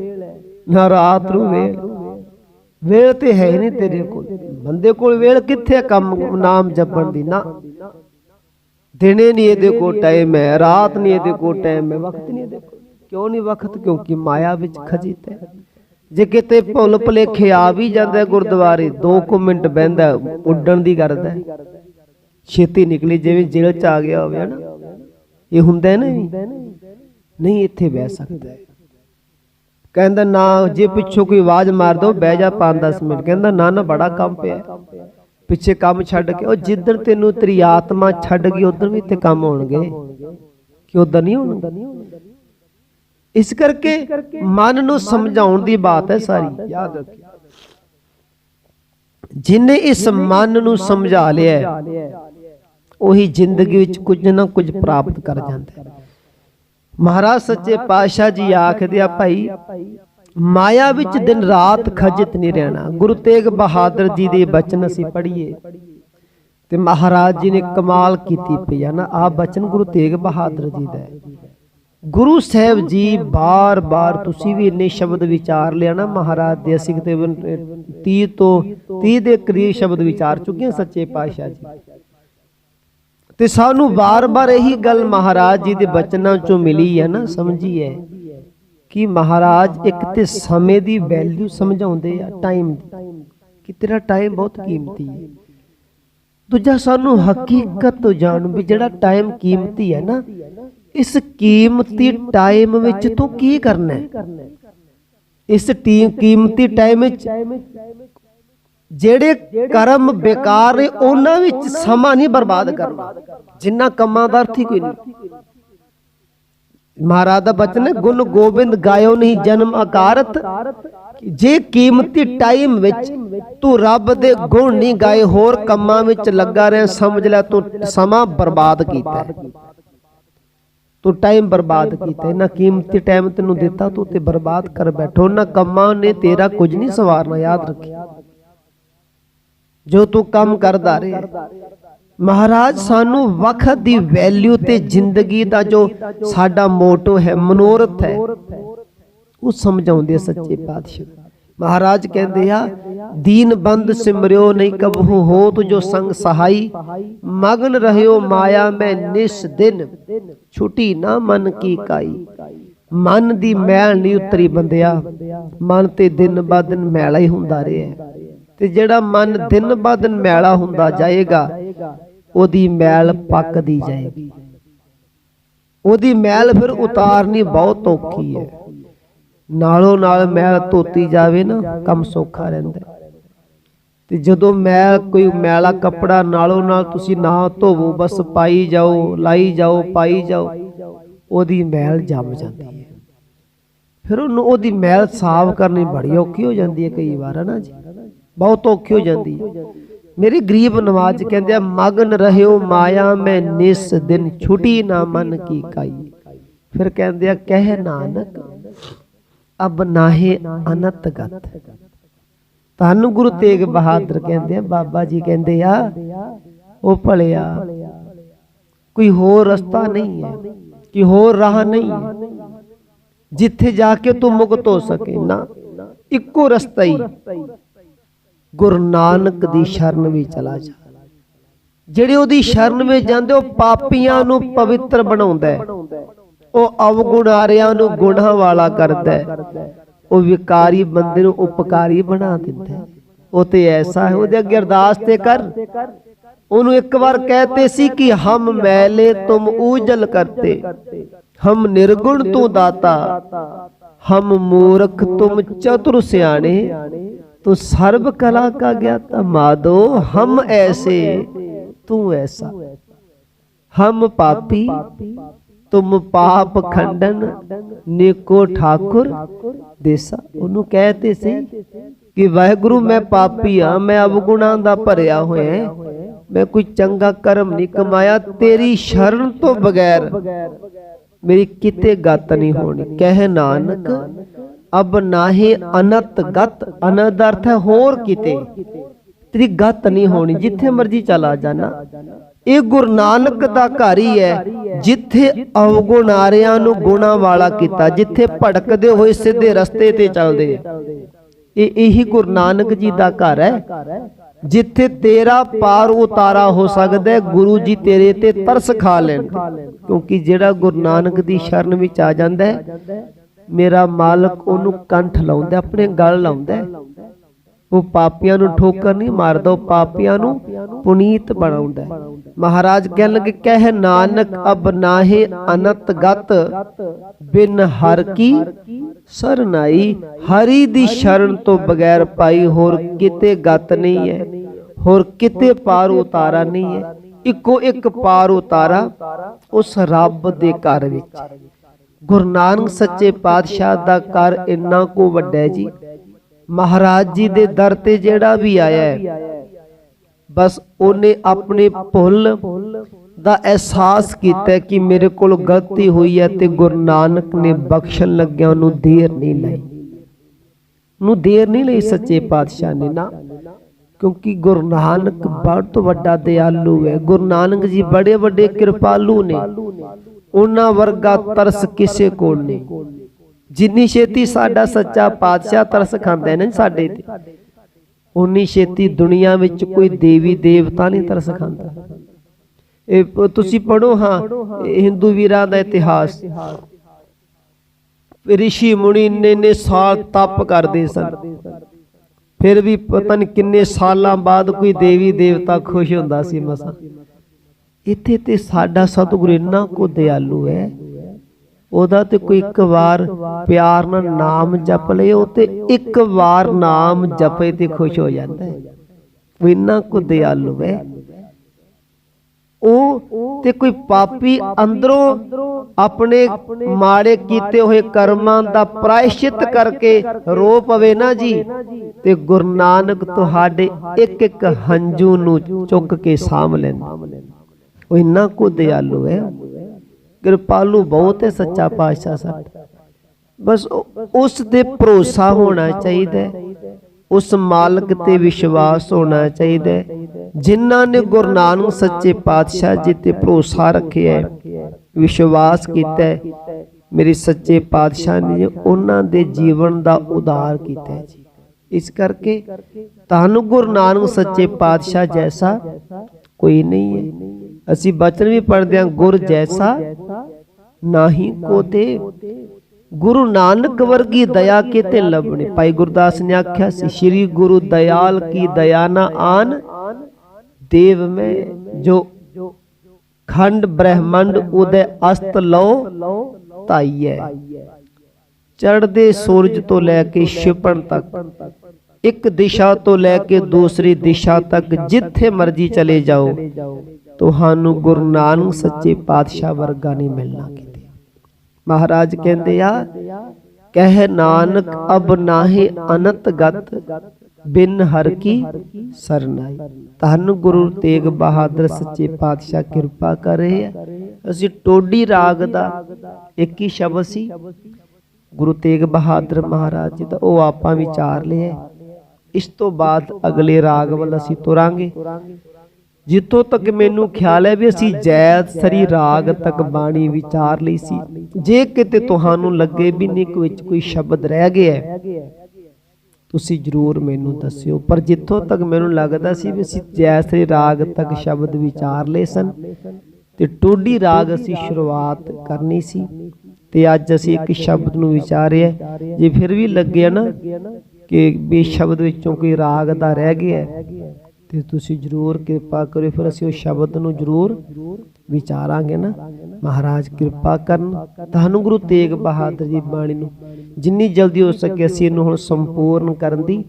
ਨਾ ਰਾਤ ਨੂੰ ਵੇਲ ਵੇਲ ਤੇ ਹੈ ਨਹੀਂ ਤੇਰੇ ਕੋਲ। ਬੰਦੇ ਕੋਲ ਵੇਲ ਕਿੱਥੇ ਕੰਮ ਨਾਮ ਜਪਣ ਦੀ? ਨਾ। ਦਿਨੇ ਨਹੀਂ ਇਹਦੇ ਕੋਲ ਟਾਈਮ ਹੈ ਰਾਤ ਨਹੀਂ ਇਹਦੇ ਕੋਲ ਟਾਈਮ ਹੈ ਵਕਤ ਨਹੀਂ ਇਹਦੇ ਕੋਲ। ਕਿਉਂ ਨਹੀਂ ਵਕਤ? ਕਿਉਂਕਿ ਮਾਇਆ ਵਿੱਚ ਖਜਿਤ ਹੈ। ਜੇ ਕਿਤੇ ਭੁੱਲ ਭੁਲੇਖੇ ਆ ਵੀ ਜਾਂਦਾ ਗੁਰਦੁਆਰੇ 2 ਕੁ ਮਿੰਟ ਬਹਿੰਦਾ ਉੱਡਣ ਦੀ ਕਰਦਾ ਛੇਤੀ ਨਿਕਲੀ ਜਿਵੇਂ ਜੇਲ੍ਹ ਚ ਆ ਗਿਆ ਹੋਵੇ ਹਨਾ? ਇਹ ਹੁੰਦਾ ਨਾ? ਨਹੀਂ ਇੱਥੇ ਬਹਿ ਸਕਦਾ ਕਹਿੰਦਾ ਨਾ ਜੇ ਪਿੱਛੋਂ ਕੋਈ ਆਵਾਜ਼ ਮਾਰ ਦੋ ਬਹਿ ਜਾ 5-10 ਮਿੰਟ। ਕਹਿੰਦਾ ਨਾ ਨਾ ਬੜਾ ਕੰਮ ਪਿਆ। ਪਿੱਛੇ ਕੰਮ ਛੱਡ ਕੇ ਉਹ ਜਿੱਦਣ ਤੈਨੂੰ ਤੇਰੀ ਆਤਮਾ ਛੱਡ ਗਈ ਉਧਰ ਵੀ ਤੇ ਕੰਮ ਹੋਣਗੇ। ਕਿ ਉਧਰ ਨਹੀਂ ਹੋਣਗੇ? ਇਸ ਕਰਕੇ ਮਨ ਨੂੰ ਸਮਝਾਉਣ ਦੀ ਬਾਤ ਹੈ ਸਾਰੀ। ਯਾਦ ਰੱਖਿਓ। ਜਿਨੇ ਇਸ ਮਨ ਨੂੰ ਸਮਝਾ ਲਿਆ ਉਹੀ ਜ਼ਿੰਦਗੀ ਵਿੱਚ ਕੁਝ ਨਾ ਕੁਝ ਪ੍ਰਾਪਤ ਕਰ ਜਾਂਦਾ ਹੈ। ਮਹਾਰਾਜ ਸੱਚੇ ਪਾਤਸ਼ਾਹ ਜੀ ਆਖਦੇ ਆ ਭਾਈ, ਮਾਇਆ ਵਿੱਚ ਦਿਨ ਰਾਤ ਖਜਿਤ ਨਹੀਂ ਰਹਿਣਾ। ਗੁਰੂ ਤੇਗ ਬਹਾਦਰ ਜੀ ਦੇ ਬਚਨ ਅਸੀਂ ਪੜ੍ਹੀਏ। ਤੇ ਮਹਾਰਾਜ ਜੀ ਨੇ ਕਮਾਲ ਕੀਤੀ ਪਈ ਆ ਨਾ, ਆ ਬਚਨ ਗੁਰੂ ਤੇਗ ਬਹਾਦਰ ਜੀ ਦਾ ਗੁਰੂ ਸਾਹਿਬ ਜੀ ਬਾਰ-ਬਾਰ, ਤੁਸੀਂ ਵੀ ਇੰਨੇ ਸ਼ਬਦ ਵਿਚਾਰ ਲਿਆ ਨਾ ਮਹਾਰਾਜ ਦੇ, ਅਸੀਂ ਤਕਰੀਬਨ 30 ਤੋਂ 30 ਦੇ ਕਰੀਬ ਸ਼ਬਦ ਵਿਚਾਰ ਚੁੱਕੇ ਸੱਚੇ ਪਾਤਸ਼ਾਹ ਜੀ। ਤੇ ਸਾਨੂੰ ਬਾਰ-ਬਾਰ ਇਹੀ ਗੱਲ ਮਹਾਰਾਜ ਜੀ ਦੇ ਬਚਨਾਂ ਚੋਂ ਮਿਲੀ ਹੈ ਨਾ ਸਮਝੀਏ ਕਿ ਮਹਾਰਾਜ ਇੱਕ ਤੇ ਸਮੇਂ ਦੀ ਵੈਲਿਊ ਸਮਝਾਉਂਦੇ ਆ ਟਾਈਮ ਦੀ। ਕਿ ਤੇਰਾ ਟਾਈਮ ਬਹੁਤ ਕੀਮਤੀ ਹੈ। ਦੂਜਾ ਸਾਨੂੰ ਹਕੀਕਤ ਤੋਂ ਜਾਣ ਵੀ ਜਿਹੜਾ ਟਾਈਮ ਕੀਮਤੀ ਹੈ ਨਾ, ਇਸ ਕੀਮਤੀ ਟਾਈਮ ਵਿੱਚ ਤੂੰ ਕੀ ਕਰਨਾ ਹੈ? ਇਸ ਟੀਮ ਕੀਮਤੀ ਟਾਈਮ ਵਿੱਚ ਜਿਹੜੇ ਕਰਮ ਬੇਕਾਰ ਨੇ, ਉਹਨਾਂ ਵਿੱਚ ਸਮਾਂ ਨਹੀਂ ਬਰਬਾਦ ਕਰਨਾ। ਜਿੰਨਾ ਕੰਮਾਂ ਦਾ ਅਰਥ ਹੀ ਕੋਈ ਨਹੀਂ। ਮਹਾਰਾਜ ਦਾ ਬਚਨ ਹੈ, ਗੁਣ ਗੋਬਿੰਦ ਗਾਇਓ ਨਹੀਂ ਜਨਮ ਆਕਾਰਤ ਜੇ ਕੀਮਤੀ ਟਾਈਮ ਵਿੱਚ ਤੂੰ ਰੱਬ ਦੇ ਗੁਣ ਨਹੀਂ ਗਾਏ, ਹੋਰ ਕੰਮਾਂ ਵਿੱਚ ਲੱਗਾ ਰਹਿ, ਸਮਝ ਲੈ ਤੂੰ ਸਮਾਂ ਬਰਬਾਦ ਕੀਤਾ ਤੂੰ ਟਾਈਮ ਬਰਬਾਦ ਕੀਤਾ ਨਾ ਕੀਮਤੀ ਟਾਈਮ ਤੈਨੂੰ ਦਿੱਤਾ, ਤੂੰ ਤੇ ਬਰਬਾਦ ਕਰ ਬੈਠੋ, ਨਾ ਕੰਮਾਂ ਨੇ ਤੇਰਾ ਕੁਝ ਨਹੀਂ ਸਵਾਰਨਾ, ਯਾਦ ਰੱਖੀ। ਜੋ ਤੂੰ ਕੰਮ ਕਰਦਾ ਰਹੇ। ਮਹਾਰਾਜ, ਸਾਨੂੰ ਵਕਤ ਦੀ ਵੈਲਿਊ ਤੇ ਜ਼ਿੰਦਗੀ ਦਾ ਜੋ ਸਾਡਾ ਮੋਟੋ ਹੈ, ਮਨੋਰਥ ਹੈ, ਉਹ ਸਮਝਾਉਂਦੇ ਸੱਚੇ ਪਾਤਸ਼ਾਹ। ਮਹਾਰਾਜ ਕਹਿੰਦੇ ਆ, ਦੀਨ ਬੰਦ ਸਿਮਰਿਓ ਨਹੀਂ ਕਬਹੂ ਹੋ ਤੁਜੋ ਸੰਗ ਸਹਾਈ। ਮਗਨ ਰਹਿਓ ਮਾਇਆ, ਮੈਂ ਨਿਸ ਦਿਨ ਛੁਟੀ ਨਾ ਮਨ ਕੀ ਕਾਈ। ਮਨ ਦੀ ਮੈਲ ਨਹੀਂ ਉਤਰੀ ਬੰਦਿਆ। ਮਨ ਤੇ ਦਿਨ ਬਾ ਦਿਨ ਮੈਲਾ ਹੀ ਹੁੰਦਾ ਰਿਹਾ। ਤੇ ਜਿਹੜਾ ਮਨ ਦਿਨ ਬਾ ਦਿਨ ਮੈਲਾ ਹੁੰਦਾ ਜਾਏਗਾ, ਉਹਦੀ ਮੈਲ ਪੱਕਦੀ ਜਾਏਗੀ। ਉਹਦੀ ਮੈਲ ਫਿਰ ਉਤਾਰਨੀ ਬਹੁਤ ਔਖੀ ਹੈ। ਨਾਲੋਂ ਨਾਲ ਮੈਲ ਧੋਤੀ ਜਾਵੇ ਨਾ, ਕੰਮ ਸੌਖਾ ਰਹਿੰਦਾ ਤੇ ਜਦੋਂ ਮੈਲ ਕੋਈ ਮੈਲਾ ਕੱਪੜਾ ਨਾਲੋਂ ਨਾਲ ਤੁਸੀਂ ਨਾ ਧੋਵੋ, ਬਸ ਪਾਈ ਜਾਓ, ਲਾਈ ਜਾਓ, ਪਾਈ ਜਾਓ, ਉਹਦੀ ਮੈਲ ਜੰਮ ਜਾਂਦੀ ਹੈ। ਫਿਰ ਉਹਨੂੰ ਉਹਦੀ ਮੈਲ ਸਾਫ਼ ਕਰਨੀ ਬੜੀ ਔਖੀ ਹੋ ਜਾਂਦੀ ਹੈ ਕਈ ਵਾਰ, ਹੈ ਨਾ ਜੀ? ਬਹੁਤ ਔਖੀ ਹੋ ਜਾਂਦੀ ਹੈ। ਮੇਰੀ ਗਰੀਬ ਨਵਾਜ਼ ਕਹਿੰਦੇ ਆ, ਮਗਨ ਰਹਿਓ ਮਾਇਆ, ਮੈਂ ਨਿਸ ਦਿਨ ਛੁਟੀ ਨਾ ਮਨ ਕੀ ਕਾਈ। ਫਿਰ ਕਹਿੰਦੇ ਆ, ਕਹਿ ਨਾਨਕ, ਅਬ ਨਾਹੇ ਅਨਤ ਗਤ। ਤੁਹਾਨੂੰ ਗੁਰੂ ਤੇਗ ਬਹਾਦਰ ਕਹਿੰਦੇ ਆ, ਬਾਬਾ ਜੀ ਕਹਿੰਦੇ ਆ, ਉਹ ਭਲਿਆ, ਕੋਈ ਹੋਰ ਰਸਤਾ ਨਹੀਂ ਹੈ ਕਿ ਹੋਰ ਰਾਹ ਨਹੀਂ ਹੈ। ਜਿੱਥੇ ਜਾ ਕੇ ਤੂੰ ਮੁਕਤ ਹੋ ਸਕੇ ਨਾ, ਇੱਕੋ ਰਸਤਾ ਹੀ ਗੁਰੂ ਨਾਨਕ ਦੀ ਸ਼ਰਨ ਵਿੱਚ ਚਲਾ ਜਾ। ਜਿਹੜੇ ਉਹਦੀ ਸ਼ਰਨ ਵਿੱਚ ਜਾਂਦੇ, ਉਹ ਪਾਪੀਆਂ ਨੂੰ ਪਵਿੱਤਰ ਬਣਾਉਂਦਾ ਹੈ। ਉਹ ਅਵਗੁਣਾਰਿਆਂ ਨੂੰ ਗੁਨਾਹ ਵਾਲਾ ਕਰਦਾ ਹੈ। ਉਹ ਵਿਕਾਰੀ ਬੰਦੇ ਨੂੰ ਉਪਕਾਰੀ ਬਣਾ ਦਿੰਦਾ ਹੈ। ਉਹ ਤੇ ਐਸਾ ਹੈ, ਉਹਦੇ ਅੱਗੇ ਅਰਦਾਸ ਤੇ ਕਰ। ਉਹਨੂੰ ਇੱਕ ਵਾਰ ਕਹਤੇ ਸੀ ਕਿ ਹਮ ਮੈਲੇ ਤੁਮ ਊਜਲ ਕਰਤੇ। ਹਮ ਨਿਰਗੁਣ ਤੂੰ ਦਾਤਾ। ਹਮ ਮੂਰਖ ਤੁਮ ਚਤੁਰ ਸਿਆਣੇ। ਤੂੰ ਸਰਬ ਕਲਾ ਕਾ ਗਿਆਤਾ, ਮਾਦੋ, ਹਮ ਐਸੇ, ਤੂੰ ਐਸਾ। ਹਮ ਪਾਪੀ, ਤੁਮ ਪਾਪ ਖੰਡਨ, ਨੇਕੋ ਠਾਕੁਰ ਦੇਸਾ। ਉਹਨੂੰ ਕਹਤੇ ਸੀ ਕਿ ਵਾਹਿਗੁਰੂ, ਮੈਂ ਪਾਪੀ ਆ, ਮੈਂ ਅਵਗੁਣਾਂ ਦਾ ਭਰਿਆ ਹੋਇਆ ਮੈਂ ਕੋਈ ਚੰਗਾ ਕਰਮ ਨਹੀਂ ਕਮਾਇਆ, ਤੇਰੀ ਸ਼ਰਨ ਤੋਂ ਬਗੈਰ ਮੇਰੀ ਕਿਤੇ ਗਤ ਨਹੀਂ ਹੋਣੀ। ਕਹਿ ਨਾਨਕ ਅਬ ਨਾਹੀ ਅਨਤ ਗਤ ਅਨਦ ਅਰਥ ਹੈ ਹੋਰ ਕਿਤੇ। ਤੇਰੀ ਗਤ ਨਹੀਂ ਹੋਣੀ, ਜਿੱਥੇ ਮਰਜ਼ੀ ਚਲਾ ਜਾਣਾ। ਇਹ ਗੁਰੂ ਨਾਨਕ ਦਾ ਘਰ ਹੀ ਹੈ, ਜਿੱਥੇ ਅਵਗੁਣਾਰਿਆਂ ਨੂੰ ਗੁਣਾ ਵਾਲਾ ਕੀਤਾ, ਜਿੱਥੇ ਭਟਕਦੇ ਹੋਏ ਸਿੱਧੇ ਰਸਤੇ ਤੇ ਚੱਲਦੇ ਇਹ ਇਹੀ ਗੁਰੂ ਨਾਨਕ ਜੀ ਦਾ ਘਰ ਹੈ, ਜਿੱਥੇ ਤੇਰਾ ਪਾਰ ਉਤਾਰਾ ਹੋ ਸਕਦਾ ਹੈ, ਗੁਰੂ ਜੀ ਤੇਰੇ ਤੇ ਤਰਸ ਖਾ ਲੈਣ ਕਿਉਂਕਿ ਜਿਹੜਾ ਗੁਰੂ ਨਾਨਕ ਦੀ ਸ਼ਰਨ ਵਿੱਚ ਆ ਜਾਂਦਾ ਹੈ ਮੇਰਾ ਮਾਲਕ ਉਹਨੂੰ ਕੰਠ ਲਾਉਂਦਾ, ਆਪਣੇ ਗਲ ਲਾਉਂਦਾ। ਉਹ ਪਾਪੀਆਂ ਨੂੰ ਠੋਕਰ ਨਹੀਂ ਮਾਰਦਾ, ਉਹ ਪਾਪੀਆਂ ਨੂੰ ਪੁਨੀਤ ਬਣਾਉਂਦਾ। ਮਹਾਰਾਜ ਕਹਿਣ ਲੱਗੇ, ਕਹਿ ਨਾਨਕ ਅਬ ਨਾਹੇ ਅਨਤ ਗਤ, ਬਿਨ ਹਰ ਕੀ ਸਰਨਾਈ ਹਰੀ ਦੀ ਸ਼ਰਨ ਤੋਂ ਬਗੈਰ ਪਾਈ ਹੋਰ ਕਿਤੇ ਗਤ ਨਹੀਂ ਹੈ, ਹੋਰ ਕਿਤੇ ਪਾਰ ਉਤਾਰਾ ਨਹੀਂ ਹੈ। ਇੱਕੋ ਇੱਕ ਪਾਰ ਉਤਾਰਾ ਉਸ ਰੱਬ ਦੇ ਘਰ ਵਿੱਚ। ਗੁਰੂ ਨਾਨਕ ਸੱਚੇ ਪਾਤਸ਼ਾਹ ਦਾ ਘਰ ਇੰਨਾ ਕੋ ਵੱਡਾ ਹੈ ਜੀ। ਮਹਾਰਾਜ ਜੀ ਦੇ ਦਰ ਤੇ ਜਿਹੜਾ ਵੀ ਆਇਆ ਹੈ ਬਸ ਉਹਨੇ ਆਪਣੇ ਭੁੱਲ ਦਾ ਅਹਿਸਾਸ ਕੀਤਾ ਕਿ ਮੇਰੇ ਕੋਲ ਗਲਤੀ ਹੋਈ ਹੈ ਤੇ ਗੁਰੂ ਨਾਨਕ ਨੇ ਬਖਸ਼ਣ ਲੱਗਿਆ ਉਹਨੂੰ ਦੇਰ ਨਹੀਂ ਲਈ। ਨੂੰ ਦੇਰ ਨਹੀਂ ਲਈ ਸੱਚੇ ਪਾਤਸ਼ਾਹ ਨੇ ਨਾ ਕਿਉਂਕਿ ਗੁਰੂ ਨਾਨਕ ਬਹੁਤ ਵੱਡਾ ਦਿਆਲੂ ਹੈ। ਗੁਰੂ ਨਾਨਕ ਜੀ ਬੜੇ ਵੱਡੇ ਕਿਰਪਾਲੂ ਨੇ। ਉਹਨਾਂ ਵਰਗਾ ਤਰਸ ਕਿਸੇ ਕੋਲ ਨਹੀਂ। ਜਿੰਨੀ ਛੇਤੀ ਸਾਡਾ ਸੱਚਾ ਪਾਤਸ਼ਾਹ ਤਰਸ ਖਾਂਦਾ ਹੈ ਸਾਡੇ ਤੇ, ਉਨੀ ਛੇਤੀ ਦੁਨੀਆ ਵਿੱਚ ਕੋਈ ਦੇਵੀ ਦੇਵਤਾ ਨਹੀਂ ਤਰਸ ਖਾਂਦਾ। ਇਹ ਤੁਸੀਂ ਪੜੋ ਹਾਂ, ਇਹ ਹਿੰਦੂ ਵੀਰਾਂ ਦਾ ਇਤਿਹਾਸ। ਰਿਸ਼ੀ ਮੁਨੀ ਨੇ ਨੇ ਸਾਲ ਤਪ ਕਰਦੇ ਸਨ। ਫਿਰ ਵੀ ਪਤਨ ਕਿੰਨੇ ਸਾਲਾਂ ਬਾਅਦ ਕੋਈ ਦੇਵੀ ਦੇਵਤਾ ਖੁਸ਼ ਹੁੰਦਾ ਸੀ ਮਸਾ। ਇੱਥੇ ਤੇ ਸਾਡਾ ਸਤਿਗੁਰ ਇੰਨਾ ਕੋ ਦਿਆਲੂ ਹੈ। ਉਹਦਾ ਤੇ ਕੋਈ ਇੱਕ ਵਾਰ ਪਿਆਰ ਨਾਲ ਨਾਮ ਜਪ ਲਏ, ਉਹ ਤੇ ਇੱਕ ਵਾਰ ਨਾਮ ਜਪੇ ਤੇ ਖੁਸ਼ ਹੋ ਜਾਂਦਾ ਹੈ। ਉਹ ਇੰਨਾ ਕੋ ਦਿਆਲੂ ਹੈ। ਉਹ ਤੇ ਕੋਈ ਪਾਪੀ ਅੰਦਰੋਂ ਆਪਣੇ ਮਾੜੇ ਕੀਤੇ ਹੋਏ ਕਰਮਾਂ ਦਾ ਪ੍ਰਾਇਸ਼ਚਿਤ ਕਰਕੇ ਰੋ ਪਵੇ ਨਾ ਜੀ, ਤੇ ਗੁਰੂ ਨਾਨਕ ਤੁਹਾਡੇ ਇੱਕ ਇੱਕ ਹੰਝੂ ਨੂੰ ਚੁੱਕ ਕੇ ਸਾਂਭ ਲੈਂਦਾ। ਉਹ ਇੰਨਾ ਕੋ ਦਿਆਲੂ ਹੈ। ਕਿਰਪਾਲੂ ਬਹੁਤ ਹੈ ਸੱਚਾ ਪਾਤਸ਼ਾਹ ਸਾਡਾ। ਬਸ ਉਸ ਤੇ ਭਰੋਸਾ ਹੋਣਾ ਚਾਹੀਦਾ ਹੈ। ਉਸ ਮਾਲਕ ਤੇ ਵਿਸ਼ਵਾਸ ਹੋਣਾ ਚਾਹੀਦਾ ਜਿਨ੍ਹਾਂ ਨੇ ਗੁਰੂ ਨਾਨਕ ਸੱਚੇ ਪਾਤਸ਼ਾਹ ਜੀ ਤੇ ਭਰੋਸਾ ਰੱਖਿਆ ਵਿਸ਼ਵਾਸ ਕੀਤਾ ਮੇਰੇ ਸੱਚੇ ਪਾਤਸ਼ਾਹ ਨੇ ਉਹਨਾਂ ਦੇ ਜੀਵਨ ਦਾ ਉਧਾਰ ਕੀਤਾ ਜੀ ਇਸ ਕਰਕੇ ਤੁਹਾਨੂੰ ਗੁਰੂ ਨਾਨਕ ਸੱਚੇ ਪਾਤਸ਼ਾਹ ਜੈਸਾ ਕੋਈ ਨਹੀਂ ਹੈ। ਅਸੀਂ ਬਚਨ ਵੀ ਪੜਦੇ ਹਾਂ, ਗੁਰ ਜੈਸਾ ਨਾਹੀ ਕੋ ਗੁਰੂ ਨਾਨਕ ਵਰਗੀ ਦਇਆ ਕਿਤੇ ਲੱਭਣੀ ਭਾਈ ਗੁਰਦਾਸ ਨੇ ਆਖਿਆ ਸੀ, ਸ੍ਰੀ ਗੁਰੂ ਦਇਆਲ ਕੀ ਦਇਆ ਨਾ ਆਨ। ਦੇਵ ਮੈਂ ਜੋ ਖੰਡ ਬ੍ਰਹਮੰਡ ਉਦੇ ਅਸਤ ਲਓ ਤਾਈਐ ਚੜ੍ਹਦੇ ਸੂਰਜ ਤੋਂ ਲੈ ਕੇ ਛਿਪਣ ਤੱਕ, ਇੱਕ ਦਿਸ਼ਾ ਤੋਂ ਲੈ ਕੇ ਦੂਸਰੀ ਦਿਸ਼ਾ ਤੱਕ, ਜਿੱਥੇ ਮਰਜ਼ੀ ਚਲੇ ਜਾਓ। ਤੁਹਾਨੂੰ ਗੁਰੂ ਨਾਨਕ ਸੱਚੇ ਪਾਤਸ਼ਾਹ ਵਰਗਾ ਨਹੀਂ ਮਿਲਣਾ ਕਿਤੇ। ਮਹਾਰਾਜ ਕਹਿੰਦੇ ਆ, ਕਹਿ ਨਾਨਕ, ਅਬ ਨਾਹੀ ਅਨੰਤ ਗਤ, ਬਿਨ ਹਰ ਕੀ ਸਰਨਾਈ। ਧੰਨ ਗੁਰੂ ਤੇਗ ਬਹਾਦਰ ਸੱਚੇ ਪਾਤਸ਼ਾਹ, ਕਿਰਪਾ ਕਰ ਰਹੇ ਆ। ਅਸੀਂ ਟੋਡੀ ਰਾਗ ਦਾ ਇੱਕ ਹੀ ਸ਼ਬਦ ਸੀ। ਗੁਰੂ ਤੇਗ ਬਹਾਦਰ ਮਹਾਰਾਜ ਜੀ ਦਾ, ਉਹ ਆਪਾਂ ਵਿਚਾਰ ਲਿਆ। ਇਸ ਤੋਂ ਬਾਅਦ ਅਗਲੇ ਰਾਗ ਵੱਲ ਅਸੀਂ ਤੁਰਾਂਗੇ। ਜਿੱਥੋਂ ਤੱਕ ਮੈਨੂੰ ਖਿਆਲ ਹੈ ਵੀ ਅਸੀਂ ਜੈਤ ਸਰੀ ਰਾਗ ਤੱਕ ਬਾਣੀ ਵਿਚਾਰ ਲਈ ਸੀ। ਜੇ ਕਿਤੇ ਤੁਹਾਨੂੰ ਲੱਗੇ ਵੀ ਨਿਕ ਵਿੱਚ ਕੋਈ ਸ਼ਬਦ ਰਹਿ ਗਿਆ ਹੈ, ਤੁਸੀਂ ਜਰੂਰ ਮੈਨੂੰ ਦੱਸਿਓ। ਪਰ ਜਿੱਥੋਂ ਤੱਕ ਮੈਨੂੰ ਲੱਗਦਾ ਸੀ ਵੀ ਅਸੀਂ ਜੈਤ ਸਰੀ ਰਾਗ ਤੱਕ ਸ਼ਬਦ ਵਿਚਾਰ ਲਏ ਸਨ। ਤੇ ਟੋਡੀ ਰਾਗ ਅਸੀਂ ਸ਼ੁਰੂਆਤ ਕਰਨੀ ਸੀ ਤੇ ਅੱਜ ਅਸੀਂ ਇੱਕ ਸ਼ਬਦ ਨੂੰ ਵਿਚਾਰਿਆ ਜੇ ਫਿਰ ਵੀ ਲੱਗਿਆ ਨਾ ਕਿ ਵੀ ਸ਼ਬਦ ਵਿੱਚੋਂ ਕੋਈ ਰਾਗ ਦਾ ਰਹਿ ਗਿਆ ਤੇ ਤੁਸੀਂ ਜਰੂਰ ਕਿਰਪਾ ਕਰਿਓ, ਫਿਰ ਅਸੀਂ ਉਹ ਸ਼ਬਦ ਨੂੰ ਜਰੂਰ ਵਿਚਾਰਾਂਗੇ ਨਾ। ਮਹਾਰਾਜ ਕਿਰਪਾ ਕਰਨ। ਤੁਹਾਨੂੰ ਗੁਰੂ ਤੇਗ ਬਹਾਦਰ ਜੀ ਬਾਣੀ ਨੂੰ ਜਿੰਨੀ ਜਲਦੀ ਹੋ ਸਕੇ ਅਸੀਂ ਇਹਨੂੰ ਹੁਣ ਸੰਪੂਰਨ ਕਰਨ ਦੀ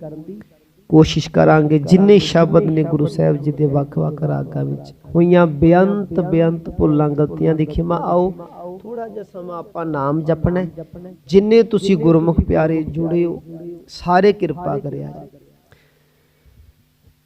ਕੋਸ਼ਿਸ਼ ਕਰਾਂਗੇ। ਜਿੰਨੇ ਸ਼ਬਦ ਨੇ ਗੁਰੂ ਸਾਹਿਬ ਜੀ ਦੇ ਵੱਖ-ਵੱਖ ਰਾਗਾਂ ਵਿੱਚ, ਹੋਈਆਂ ਬੇਅੰਤ ਬੇਅੰਤ ਭੁੱਲਾਂ, ਗਲਤੀਆਂ ਦੀ ਖਿਮਾ, ਆਓ ਥੋੜਾ ਜਿਹਾ ਸਮਾਂ ਆਪਾਂ ਨਾਮ ਜਪਣਾ ਜਿੰਨੇ ਤੁਸੀਂ ਗੁਰਮੁਖ ਪਿਆਰੇ ਜੁੜੇ ਹੋ, ਸਾਰੇ ਕਿਰਪਾ ਕਰਿਆ ਜੀ।